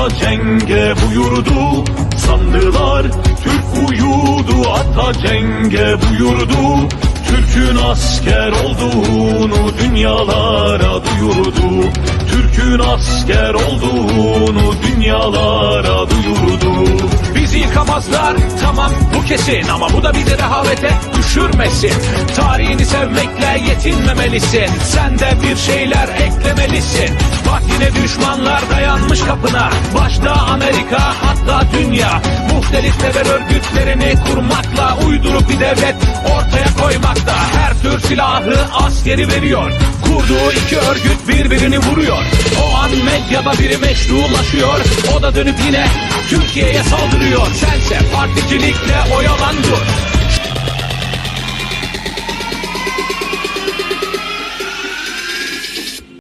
ata cenge buyurdu Sandılar Türk uyudu ata cenge buyurdu Türk'ün asker olduğunu dünyalara duyurdu Türk'ün asker olduğunu dünyalara duyurdu Bizi yıkamazlar tamam bu kesin ama bu da bizi rehavete düşürmesin. Tarihini sevmekle yetinmemelisin. Sen de bir şeyler eklemelisin. Bak yine düşmanlar dayanmış kapına. Başta Amerika hatta dünya. Muhtelif terör örgütlerini kurmakla uydurup bir devlet ortaya koymakta. Her tür silahı askeri veriyor. Kurduğu iki örgüt birbirini vuruyor. O an medyada biri meşrulaşıyor. O da dönüp yine Türkiye'ye saldırıyor. Sense particilikle oyalan dur.